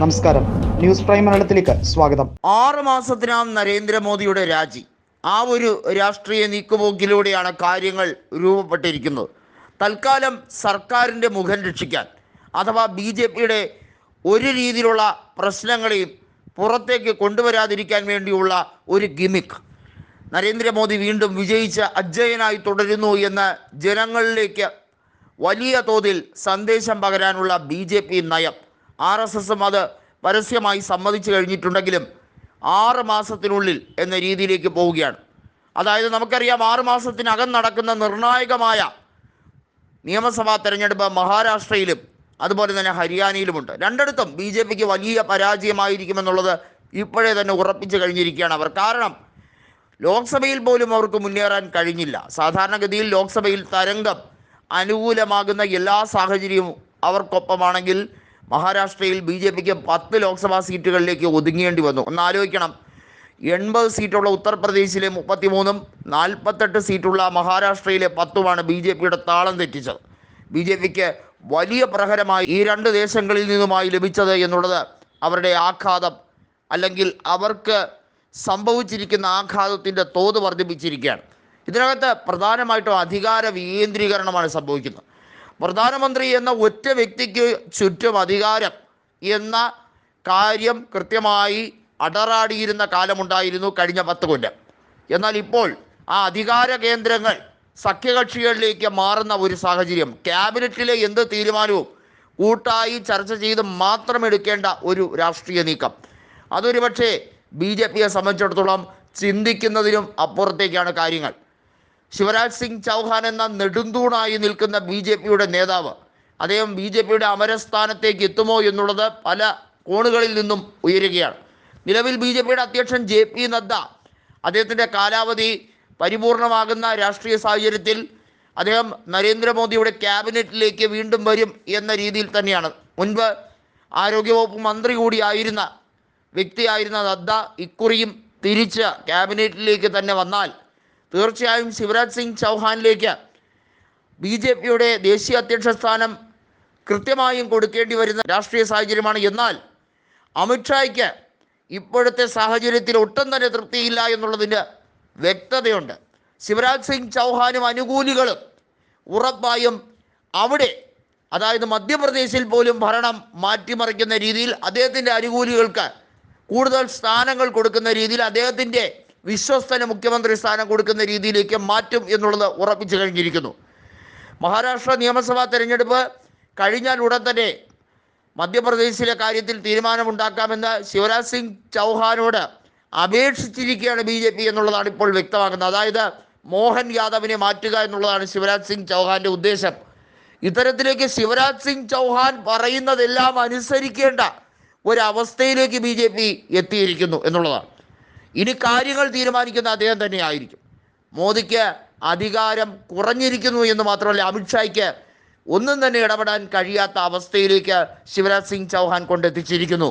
നമസ്കാരം. News prime മലയാളത്തിലേക്ക് സ്വാഗതം. ആറ് മാസത്തിനാം നരേന്ദ്രമോദിയുടെ രാജി. ആ ഒരു രാഷ്ട്രീയ നീക്കുപോക്കിലൂടെയാണ് കാര്യങ്ങൾ രൂപപ്പെട്ടിരിക്കുന്നത്. തൽക്കാലം സർക്കാരിന്റെ മുഖം രക്ഷിക്കാൻ അഥവാ ബി ജെ പിയുടെ ഒരു രീതിയിലുള്ള പ്രശ്നങ്ങളെയും പുറത്തേക്ക് കൊണ്ടുവരാതിരിക്കാൻ വേണ്ടിയുള്ള ഒരു ഗിമിക്. നരേന്ദ്രമോദി വീണ്ടും വിജയിച്ച് അജയനായി തുടരുന്നു എന്ന് ജനങ്ങളിലേക്ക് വലിയ തോതിൽ സന്ദേശം പകരാനുള്ള ബി നയം. ആർ എസ് എസും അത് പരസ്യമായി സമ്മതിച്ചു കഴിഞ്ഞിട്ടുണ്ടെങ്കിലും ആറ് മാസത്തിനുള്ളിൽ എന്ന രീതിയിലേക്ക് പോവുകയാണ്. അതായത് നമുക്കറിയാം ആറ് മാസത്തിനകം നടക്കുന്ന നിർണായകമായ നിയമസഭാ തെരഞ്ഞെടുപ്പ് മഹാരാഷ്ട്രയിലും അതുപോലെ തന്നെ ഹരിയാനയിലുമുണ്ട്. രണ്ടിടത്തും ബി ജെ പിക്ക് വലിയ പരാജയമായിരിക്കുമെന്നുള്ളത് ഇപ്പോഴേ തന്നെ ഉറപ്പിച്ചു കഴിഞ്ഞിരിക്കുകയാണ് അവർ. കാരണം ലോക്സഭയിൽ പോലും അവർക്ക് മുന്നേറാൻ കഴിഞ്ഞില്ല. സാധാരണഗതിയിൽ ലോക്സഭയിൽ തരംഗം അനുകൂലമാകുന്ന എല്ലാ സാഹചര്യവും അവർക്കൊപ്പമാണെങ്കിൽ മഹാരാഷ്ട്രയിൽ ബി ജെ പിക്ക് പത്ത് ലോക്സഭാ സീറ്റുകളിലേക്ക് ഒതുങ്ങേണ്ടി വന്നു. ഒന്ന് ആലോചിക്കണം. എൺപത് സീറ്റുള്ള ഉത്തർപ്രദേശിലെ മുപ്പത്തിമൂന്നും നാൽപ്പത്തെട്ട് സീറ്റുള്ള മഹാരാഷ്ട്രയിലെ പത്തുമാണ് ബി ജെ പിയുടെ താളം തെറ്റിച്ചത്. ബി ജെ പിക്ക് വലിയ പ്രഹരമായി ഈ രണ്ട് ദേശങ്ങളിൽ നിന്നുമായി ലഭിച്ചത് എന്നുള്ളത് അവരുടെ ആഘാതം അല്ലെങ്കിൽ അവർക്ക് സംഭവിച്ചിരിക്കുന്ന ആഘാതത്തിന്റെ തോത് വർദ്ധിപ്പിച്ചിരിക്കുകയാണ്. ഇതിനകത്ത് പ്രധാനമായിട്ടും അധികാര വികേന്ദ്രീകരണമാണ് സംഭവിക്കുന്നത്. പ്രധാനമന്ത്രി എന്ന ഒറ്റ വ്യക്തിക്ക് ചുറ്റും അധികാരം എന്ന കാര്യം കൃത്യമായി അടറാടിയിരുന്ന കാലമുണ്ടായിരുന്നു കഴിഞ്ഞ പത്ത് കൊല്ലം. എന്നാൽ ഇപ്പോൾ ആ അധികാര കേന്ദ്രങ്ങൾ സഖ്യകക്ഷികളിലേക്ക് മാറുന്ന ഒരു സാഹചര്യം ക്യാബിനറ്റിലെ എന്ത് തീരുമാനവും കൂട്ടായി ചർച്ച ചെയ്ത് മാത്രം എടുക്കേണ്ട ഒരു രാഷ്ട്രീയ നീക്കം. അതൊരു പക്ഷേ ബി ജെ പിയെ സംബന്ധിച്ചിടത്തോളം ചിന്തിക്കുന്നതിനും അപ്പുറത്തേക്കാണ് കാര്യങ്ങൾ. ശിവരാജ് സിംഗ് ചൗഹാൻ എന്ന നെടുന്തൂണായി നിൽക്കുന്ന ബി ജെ പിയുടെ നേതാവ്. അദ്ദേഹം ബി ജെ പിയുടെ അമരസ്ഥാനത്തേക്ക് എത്തുമോ എന്നുള്ളത് പല കോണുകളിൽ നിന്നും ഉയരുകയാണ്. നിലവിൽ ബി ജെ പിയുടെ അധ്യക്ഷൻ ജെ പി നദ്ദ അദ്ദേഹത്തിന്റെ കാലാവധി പരിപൂർണമാകുന്ന രാഷ്ട്രീയ സാഹചര്യത്തിൽ അദ്ദേഹം നരേന്ദ്രമോദിയുടെ ക്യാബിനറ്റിലേക്ക് വീണ്ടും വരും എന്ന രീതിയിൽ തന്നെയാണ്. മുൻപ് ആരോഗ്യവകുപ്പ് മന്ത്രി കൂടിയായിരുന്ന വ്യക്തിയായിരുന്ന നദ്ദ ഇക്കുറിയും തിരിച്ച് ക്യാബിനറ്റിലേക്ക് തന്നെ വന്നാൽ തീർച്ചയായും ശിവരാജ് സിംഗ് ചൗഹാനിലേക്ക് ബി ജെ പിയുടെ ദേശീയ അധ്യക്ഷ സ്ഥാനം കൃത്യമായും കൊടുക്കേണ്ടി വരുന്ന രാഷ്ട്രീയ സാഹചര്യമാണ്. എന്നാൽ അമിത്ഷായ്ക്ക് ഇപ്പോഴത്തെ സാഹചര്യത്തിൽ ഒട്ടും തന്നെ തൃപ്തിയില്ല എന്നുള്ളതിന് വ്യക്തതയുണ്ട്. ശിവരാജ് സിംഗ് ചൗഹാനും അനുകൂലികളും ഉറപ്പായും അവിടെ അതായത് മധ്യപ്രദേശിൽ പോലും ഭരണം മാറ്റിമറിക്കുന്ന രീതിയിൽ അദ്ദേഹത്തിന്റെ അനുകൂലികൾക്ക് കൂടുതൽ സ്ഥാനങ്ങൾ കൊടുക്കുന്ന രീതിയിൽ അദ്ദേഹത്തിന്റെ വിശ്വസ്തന് മുഖ്യമന്ത്രി സ്ഥാനം കൊടുക്കുന്ന രീതിയിലേക്ക് മാറ്റും എന്നുള്ളത് ഉറപ്പിച്ചു കഴിഞ്ഞിരിക്കുന്നു. മഹാരാഷ്ട്ര നിയമസഭാ തെരഞ്ഞെടുപ്പ് കഴിഞ്ഞാൽ ഉടൻ തന്നെ മധ്യപ്രദേശിലെ കാര്യത്തിൽ തീരുമാനമുണ്ടാക്കാമെന്ന് ശിവരാജ് സിംഗ് ചൗഹാനോട് അപേക്ഷിച്ചിരിക്കുകയാണ് ബി ജെ പി എന്നുള്ളതാണ് ഇപ്പോൾ വ്യക്തമാക്കുന്നത് അതായത് മോഹൻ യാദവിനെ മാറ്റുക എന്നുള്ളതാണ് ശിവരാജ് സിംഗ് ചൗഹാന്റെ ഉദ്ദേശം. ഇത്തരത്തിലേക്ക് ശിവരാജ് സിംഗ് ചൗഹാൻ പറയുന്നതെല്ലാം അനുസരിക്കേണ്ട ഒരവസ്ഥയിലേക്ക് ബി ജെ പി എത്തിയിരിക്കുന്നു എന്നുള്ളതാണ്. ഇനി കാര്യങ്ങൾ തീരുമാനിക്കുന്ന അദ്ദേഹം തന്നെ ആയിരിക്കും മോദിക്ക് അധികാരം കുറഞ്ഞിരിക്കുന്നു എന്ന് മാത്രമല്ല അമിത്ഷായ്ക്ക് ഒന്നും തന്നെ ഇടപെടാൻ കഴിയാത്ത അവസ്ഥയിലേക്ക് ശിവരാജ് സിംഗ് ചൗഹാൻ കൊണ്ടെത്തിച്ചിരിക്കുന്നു.